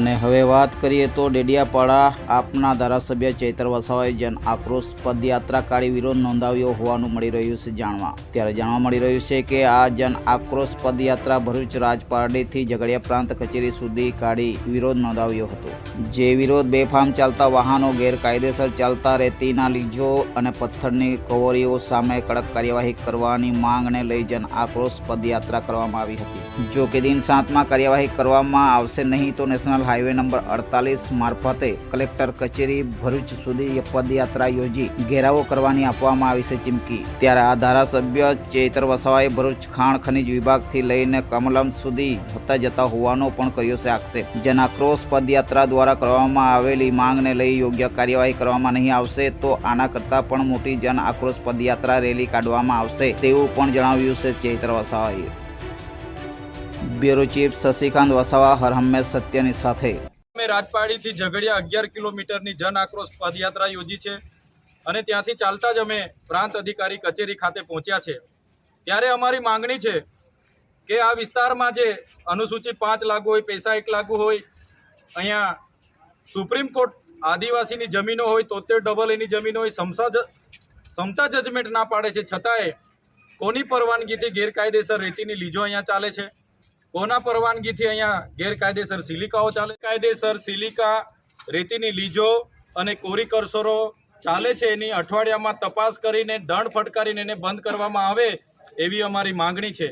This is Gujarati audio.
અને હવે વાત કરીએ તો ડેડિયાપાડા આપના ધારાસભ્ય ચૈતર વસાવાએ જન આક્રોશ પદયાત્રા કાઢી વિરોધ નોંધાવ્યો હોવાનું મળી રહ્યું છે જાણવા. ત્યારે જાણવા મળી રહ્યું છે કે આ જન આક્રોશ પદયાત્રા ભરૂચ રાજપારડીથી ઝઘડિયા પ્રાંત કચેરી સુધી કાઢી વિરોધ નોંધાવ્યો હતો. જે વિરોધ બેફામ ચાલતા વાહનો ગેરકાયદેસર ચાલતા રેતીના લીજો અને પથ્થરની કવરીઓ સામે કડક કાર્યવાહી કરવાની માંગને લઈ જન આક્રોશ પદયાત્રા કરવામાં આવી હતી. જો કે દિન સાતમાં કાર્યવાહી કરવામાં આવશે નહીં તો નેશનલ હાઈવે નંબર અડતાલીસ મારફતે કલેક્ટર કચેરી ભરૂચ સુધી પદયાત્રા યોજી ઘેરાવો કરવાની આપવામાં આવી છે ચીમકી. ત્યારે આ ધારાસભ્ય ચેતર વસાવાએ ભરૂચ ખાણ ખનિજ વિભાગથી લઈને કમલમ સુધી જતા જતા હોવાનો પણ કર્યો છે આક્ષેપ. જેના ક્રોસ પદયાત્રા દ્વારા કરવામાં આવેલી માંગને લઈ યોગ્ય કાર્યવાહી કરવામાં નહીં આવશે તો આના કરતાં પણ મોટી જન આક્રોશ પદયાત્રા રેલી કાઢવામાં આવશે તેવું પણ જણાવ્યું છે ચૈત્ર વસાવાએ. બ્યુરો ચીફ શશિકાંત વસાવા, હર હંમેશ સત્યની સાથે. અમે રાજપાડીથી ઝઘડિયા અગિયાર કિલોમીટરની જન આક્રોશ પદયાત્રા યોજી છે અને ત્યાંથી ચાલતા જ અમે પ્રાંત અધિકારી કચેરી ખાતે પહોંચ્યા છે. ત્યારે અમારી માંગણી છે કે આ વિસ્તારમાં જે અનુસૂચિત પાંચ લાગુ હોય, પૈસા એક લાગુ હોય, અહીંયા સુપ્રીમ કોર્ટ આદિવાસીની જમીનો હોય, તોતેર ડબલ એની જમીનો હોય, સમસા સમતા જજમેન્ટ ના પાડે છે. છતાંય કોની પરવાનગીથી ગેરકાયદેસર રેતીની લીજો અહીંયા ચાલે છે. કોના પરવાનગીથી અહીંયા ગેરકાયદેસર સિલિકાઓ ચાલે? કાયદેસર સિલિકા રેતીની લીજો અને કોરી કરસરો ચાલે છે. એની અઠવાડિયામાં તપાસ કરીને દંડ ફટકારીને એને બંધ કરવામાં આવે એવી અમારી માંગણી છે.